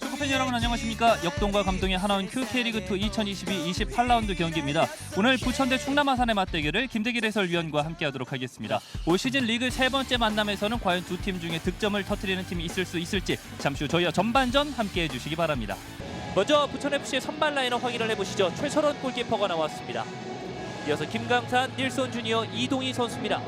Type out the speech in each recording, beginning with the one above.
축구팬 여러분 안녕하십니까? 역동과 감동의 하나원 큐 K리그2 2022 28라운드 경기입니다. 오늘 부천 대 충남 아산의 맞대결을 김대길 해설위원과 함께하도록 하겠습니다. 올 시즌 리그 세 번째 만남에서는 과연 두 팀 중에 득점을 터뜨리는 팀이 있을 수 있을지 잠시 후 저희와 전반전 함께해 주시기 바랍니다. 먼저 부천FC의 선발 라인업 확인을 해보시죠. 최철원 골키퍼가 나왔습니다. 이어서 김강산, 닐손 주니어, 이동희 선수입니다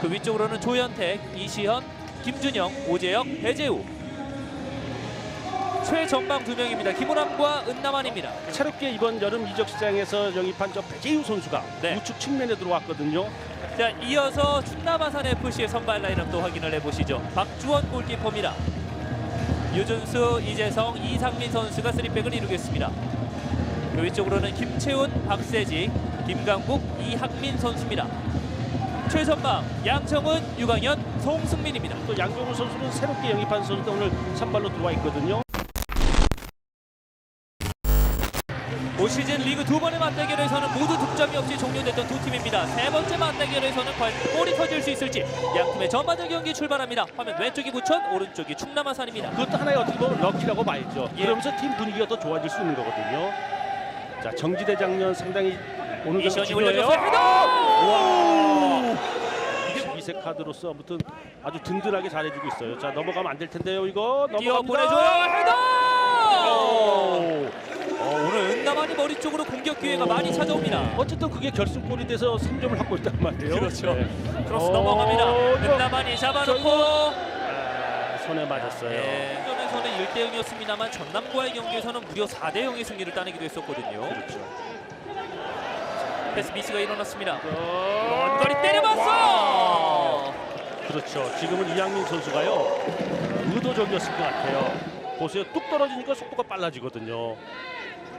그 위쪽으로는 조현택, 이시현, 김준영, 오재혁, 배재우 최전방 두 명입니다. 김호남과 은남환입니다. 새롭게 이번 여름 이적 시장에서 영입한 저 배재유 선수가 네. 우측 측면에 들어왔거든요. 자, 이어서 충남아산 FC의 선발 라인업도 확인을 해보시죠. 박주원 골키퍼입니다. 유준수, 이재성, 이상민 선수가 3백을 이루겠습니다. 그 위쪽으로는 김채훈, 박세지, 김강국, 이학민 선수입니다. 최전방 양정은, 유강현, 송승민입니다. 또 양정우 선수는 새롭게 영입한 선수도 오늘 선발로 들어와 있거든요. 올 시즌 리그 두 번의 맞대결에서는 모두 득점이 없이 종료됐던 두 팀입니다. 세 번째 맞대결에서는 과연 골이 터질 수 있을지 양 팀의 전반전 경기 출발합니다. 화면 왼쪽이 부천, 오른쪽이 충남 아산입니다. 그것도 하나의 어떻게 보면 럭키라고 봐야죠. 예. 그러면서 팀 분위기가 더 좋아질 수 있는 거거든요. 자 정지대 장면 상당히 오늘 경기 중요해요. 올려줬어요. 헤 이색 카드로서 아무튼 아주 든든하게 잘해주고 있어요. 자 넘어가면 안 될 텐데요. 이거 뛰어 넘어갑니다. 보내줘요. 헤더! 오! 어, 오늘 은남한이 머리 쪽으로 공격 기회가 많이 찾아옵니다. 어쨌든 그게 결승골이 돼서 3점을 갖고 있단 말이에요. 그렇죠. 네. 크로스 어, 넘어갑니다. 은남한이 잡아놓고 아, 손에 맞았어요. 예. 전에서는 1대 0이었습니다만 전남과의 경기에서는 무려 4대 0의 승리를 따내기도 했었거든요. 그렇죠. 패스 미스가 일어났습니다. 어, 원거리 때려봤어. 그렇죠. 지금은 이양민 선수가요 의도적이었을 것 같아요. 보세요. 뚝 떨어지니까 속도가 빨라지거든요.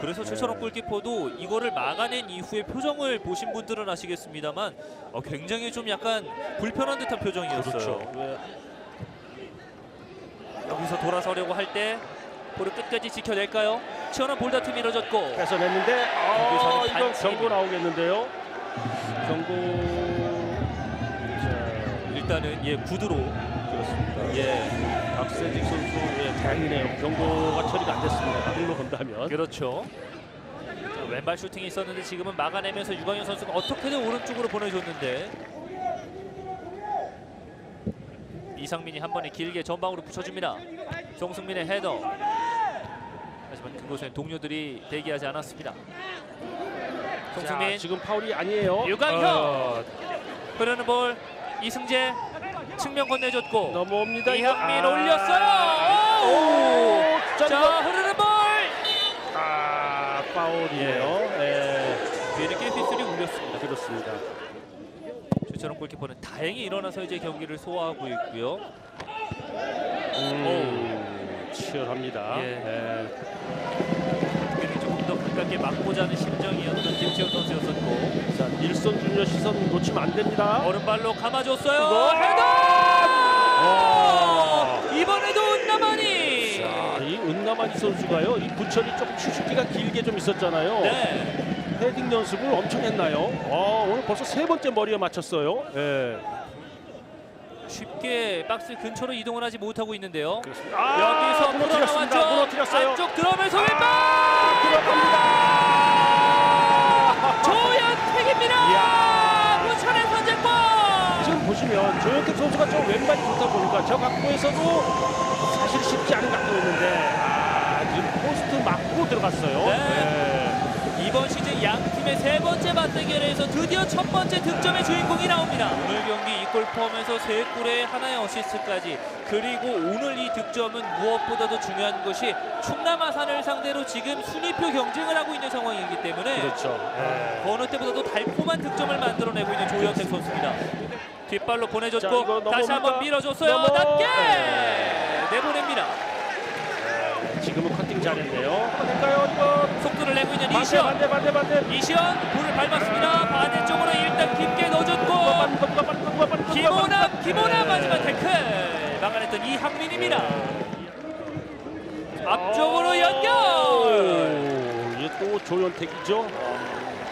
그래서 최철원 골키퍼도 이거를 막아낸 이후의 표정을 보신 분들은 아시겠습니다만 어, 굉장히 좀 약간 불편한 듯한 표정이었어요. 왜- 여기서 돌아서려고 할 때 볼을 끝까지 지켜낼까요? 치열한 볼다툼이 이뤄졌고 뺏어냈는데 아, 반칙. 경고 나오겠는데요. 경고 자, 일단은 예 구두로 그렇습니다. 예 박세직 선수 예, 다행이네요. 경고가 처리가 안 됐습니다. 일로 본다면. 그렇죠. 자, 왼발 슈팅이 있었는데 지금은 막아내면서 유광현 선수가 어떻게든 오른쪽으로 보내줬는데 이상민이 한 번에 길게 전방으로 붙여줍니다. 송승민의 헤더. 하지만 그곳에 동료들이 대기하지 않았습니다. 송승민 자, 지금 파울이 아니에요. 유강현! 어, 흐르는 볼 이승재 측면 건네줬고 넘어옵니다. 이학민 아. 올렸어요. 오! 자, 자 이거- 흐르는 볼 아, 파울이에요. 예. 뒤에는 깨피스리 울렸습니다. 그렇습니다. 최철원 골키퍼는 다행히 일어나서 이제 경기를 소화하고 있고요. 음, 치열합니다. 예. 예. 더 가깝게 막고자 하는 심정이었던 김치현 선수였었고 자, 일선 주니어 시선 놓치면 안 됩니다. 오른발로 감아줬어요. 이거. 헤더! 와. 이번에도 은나만이. 자, 이 은나만이 선수가요. 이 부천이 조금 휴식기가 길게 좀 있었잖아요. 네. 헤딩 연습을 엄청 했나요? 아, 오늘 벌써 세 번째 머리에 맞췄어요. 예. 쉽게 박스 근처로 이동을 하지 못하고 있는데요. 그렇습니다. 아, 여기서 무너뜨렸습니다. 풀어나왔죠. 무너뜨렸어요. 안쪽 들어오면서 왼발 들어갑니다. 조현택입니다. 이야. 부천의 선제골. 지금 보시면 선수가 좀 왼발이 좋다 보니까 저 각도에서도 사실 쉽지 않은 각도였는데 아, 지금 포스트 맞고 들어갔어요. 네. 이번 시즌 양 팀의 세 번째 맞대결에서 드디어 첫 번째 득점의 주인공이 나옵니다. 오늘 경기 이 골 포함해서 세 골에 하나의 어시스트까지 그리고 오늘 이 득점은 무엇보다도 중요한 것이 충남 아산을 상대로 지금 순위표 경쟁을 하고 있는 상황이기 때문에 그렇죠. 예. 어느 때보다도 달콤한 득점을 만들어내고 있는 조현택 선수입니다. 뒷발로 자, 보내줬고 이거 다시 한번? 밀어줬어요. 넘어. 낮게 네. 내보냅니다. 지금은 커팅 잘했네요. 될까요? 이거 속도를 내고 있는 반대 이시현. 반대 반대 반대. 이시현 볼을 밟았습니다. 반대쪽으로 일단 깊게 넣어줬고 김호남 김호남 네. 마지막 태클 막아냈던 이항민입니다. 앞쪽으로 연결. 오, 이게 또 조현택이죠.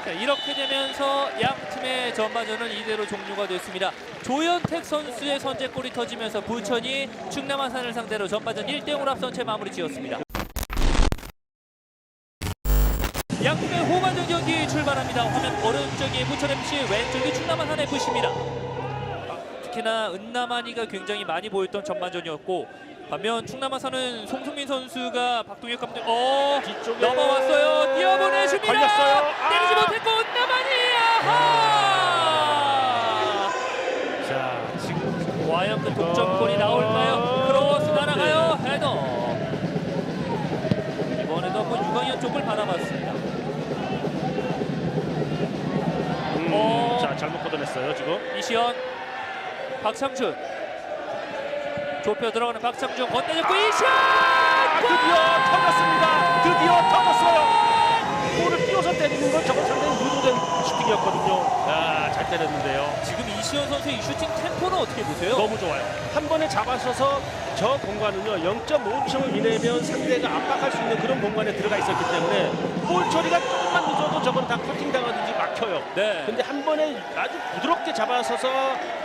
자, 이렇게 되면서 양 팀의 전반전은 이대로 종료가 됐습니다. 조현택 선수의 선제골이 터지면서 부천이 충남 아산을 상대로 전반전 1대 0으로 앞선 채 마무리 지었습니다. 양 팀의 후반전 경기 출발합니다. 화면 오른쪽이 부천 MC, 왼쪽이 충남 아산 FC입니다. 특히나 은나만이가 굉장히 많이 보였던 전반전이었고 반면 충남 아산은 송승민 선수가 박동혁 감독 어 뒤쪽에 넘어왔어요. 뛰어보내줍니다. 걸렸어요. 아! 때리지 못했고 은나만이 아하. 자, 지금 과연 그 동점골이 나올까요? 크로스 날아가요. 헤더. 이번에도 한번 유광현 쪽을 바라봤습니다. 음, 어. 자, 잘못 걷어냈어요, 지금. 이시연, 박상준. 좁혀 들어가는 박상준 건네줬고 이시연. 아, 드디어 터졌습니다. 드디어 터졌어요. 볼을 띄워서 때리는 건 저건 상당히 의도된 슈팅이었거든요. 아, 잘 때렸는데요. 지금 이시연 선수의 이 슈팅 템포는 어떻게 보세요? 너무 좋아요. 한 번에 잡아서서 저 공간은요 0.5초 이내면 상대가 압박할 수 있는 그런 공간에 들어가 있었기 때문에 볼 처리가 조금만 늦어도 저건 다 커팅 당하든지 막혀요. 네. 근데 한 번에 아주 부드럽게 잡아서서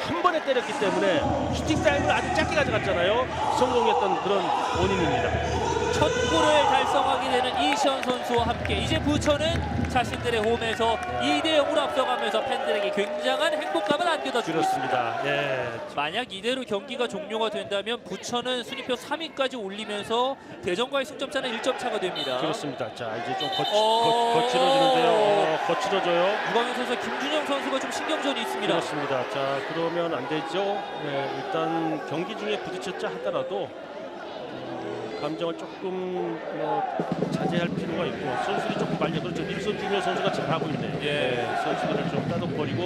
한 번에 때렸기 때문에 슈팅 타임을 아주 짧게 가져갔잖아요. 성공했던 그런 원인입니다. 첫 골을 달성하게 되는 이시연 선수와 함께 이제 부천은 자신들의 홈에서 2대 0으로 앞서가면서 팬들에게 굉장한 행복감을 안겨다 주고 있습니다. 예. 만약 이대로 경기가 종료가 된다면 부천은 순위표 3위까지 올리면서 대전과의 승점 차는 1점 차가 됩니다. 그렇습니다. 자 이제 좀 거치, 어. 거, 거칠어지는데요. 어, 거칠어져요. 유광현 선수, 김준영 선수가 좀 신경전이 있습니다. 그렇습니다. 자 그러면 안 되죠. 네, 일단 경기 중에 부딪혔자 하더라도 음, 감정을 조금 뭐, 자제할 필요가 있고 선수들이 조금 말려 그렇죠. 닐슨 주니어 선수가 잘하고 있네요. 예. 네, 선수들을 좀 따독거리고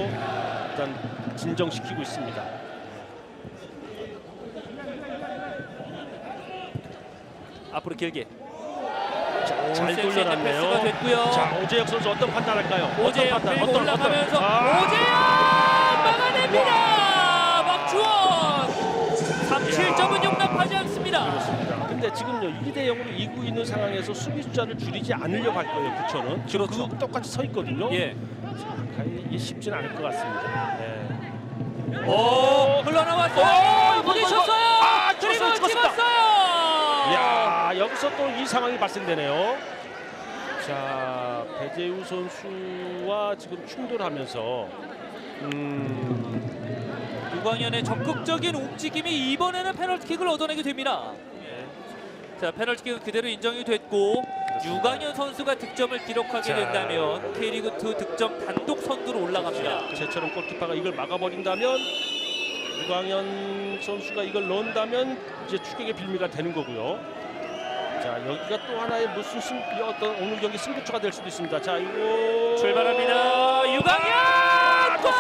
일단 진정시키고 있습니다. 앞으로 길게. 자, 잘 패스가 돌려놨네요. 됐고요. 자 오재혁 선수 어떤 판단할까요? 오재영 어떤 판단? 밀고 어떤 올라가면서? 아, 오재영 막아냅니다. 박주원 37점은 용납하지 않습니다. 그렇습니다. 근데 지금요 2대 0으로 이기고 있는 상황에서 수비 숫자를 줄이지 않으려고 할 거예요 부천은. 지금 그렇죠. 그거 똑같이 서 있거든요. 예. 과연 이게 쉽지는 않을 것 같습니다. 네. 오, 흘러나왔어요. 오, 이거, 부딪혔어요. 이거. 아, 그리고 찍었어요, 찍었습니다. 찍었어요. 야 여기서 또 이 상황이 발생되네요. 자 배재우 선수와 지금 충돌하면서 음, 유광현의 적극적인 움직임이 이번에는 페널티킥을 얻어내게 됩니다. 자, 페널티킥은 그대로 인정이 됐고 유광현 선수가 득점을 기록하게 자. 된다면 K리그2 득점 단독 선두로 올라갑니다. 쟤처럼 골키퍼가 이걸 막아버린다면 유광현 선수가 이걸 넣는다면 이제 추격의 빌미가 되는 거고요. 자 여기가 또 하나의 무슨 승, 어떤 오늘 경기 승부처가 될 수도 있습니다. 자 이거 출발합니다. 유광현! 아, 골!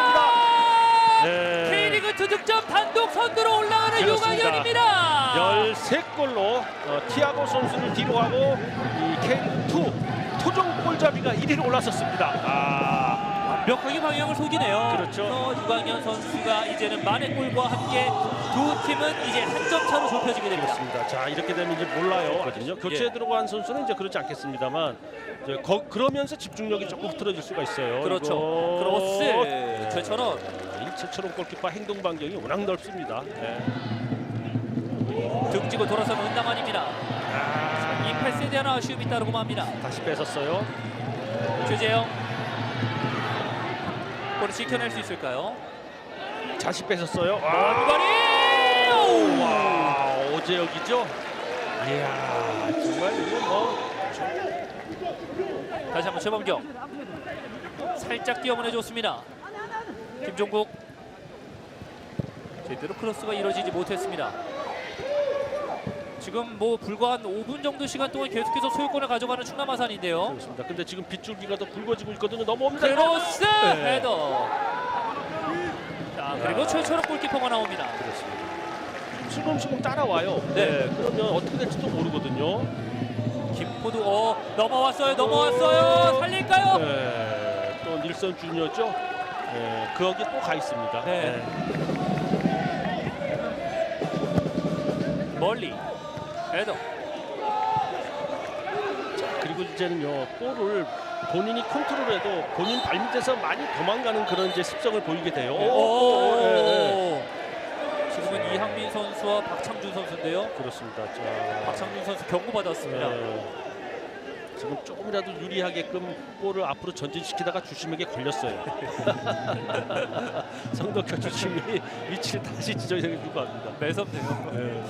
네. K리그2 득점 단독 선두로 올라가는 그렇습니다. 유광현입니다. 13골로 어, 티아고 선수를 뒤로 하고 이 K2 토종 골잡이가 1위로 올라섰습니다. 아, 완벽하게 방향을 속이네요. 그렇죠. 그래서 유광현 선수가 이제는 만의 골과 함께 두 팀은 이제 한 점 차로 좁혀지게 됩니다. 그렇습니다. 자 이렇게 되면 이제 몰라요. 거든요. 교체에 예. 들어간 선수는 이제 그렇지 않겠습니다만 이제 거- 그러면서 집중력이 조금 흐트러질 수가 있어요. 그렇죠. 이거- 크로스 최철원 네, 일체처럼 골키퍼 행동 반경이 워낙 넓습니다. 네. 등지고 돌아서는 은담환입니다. 아, 이 패스에 대한 아쉬움이 따르고 맙니다. 다시 뺏었어요. 최재영 볼을 지켜낼 수 있을까요? 다시 뺏었어요. 먼 아, 거리! 오! 와 오재혁이죠. 이야 정말 이거 뭐 다시 한번 최범경 살짝 뛰어보내줬습니다. 김종국 제대로 크로스가 이루어지지 못했습니다. 지금 뭐 불과 한 5분 정도 시간 동안 계속해서 소유권을 가져가는 충남 아산인데요. 그렇습니다. 근데 지금 빗줄기가 더 붉어지고 있거든요. 넘어옵니다. 크로스 네. 헤더. 자 그리고 최철원 골키퍼가 나옵니다. 그렇습니다. 슬금슬금 따라와요. 네. 네. 그러면 어떻게 될지도 모르거든요. 김포도 어 넘어왔어요 넘어왔어요 살릴까요? 네. 또 닐슨 주니어죠. 네. 거기 또가 있습니다. 네. 멀리 헤더. 그리고 이제는요 볼을 본인이 컨트롤해도 본인 발밑에서 많이 도망가는 그런 이제 습성을 보이게 돼요. 오, 오, 예, 예. 오. 지금은 이항민 선수와 박창준 선수인데요. 그렇습니다. 자, 박창준 선수 경고 받았습니다. 예. 지금 조금이라도 유리하게끔 볼을 앞으로 전진시키다가 주심에게 걸렸어요. 성덕현 주심이 위치를 다시 지정해주고 합니다. 매섭네요. 예.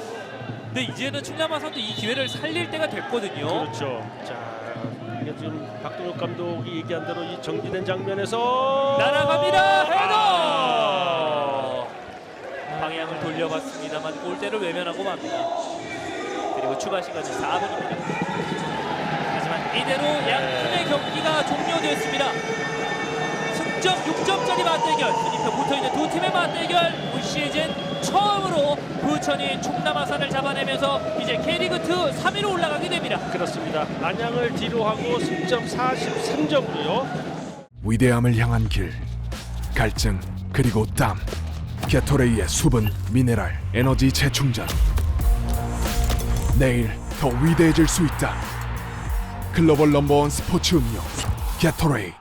근데 이제는 충남아 선도 이 기회를 살릴 때가 됐거든요. 그렇죠. 자, 이게 지금 박동혁 감독이 얘기한 대로 이 정지된 장면에서 날아갑니다. 아! 헤더. 방향을 돌려봤습니다만 골대를 외면하고 맙니다. 그리고 추가 시간이 4분입니다. 이대로 양 팀의 경기가 종료되었습니다. 승점 6점짜리 맞대결, 순위표 붙어있는 두 팀의 맞대결, 올 시즌 처음으로 부천이 충남 아산을 잡아내면서 이제 K리그2 3위로 올라가게 됩니다. 그렇습니다. 안양을 뒤로 하고 승점 43점으로요. 위대함을 향한 길 갈증 그리고 땀 게토레이의 수분 미네랄 에너지 재충전 내일 더 위대해질 수 있다 글로벌 넘버원 스포츠 음료 게토레이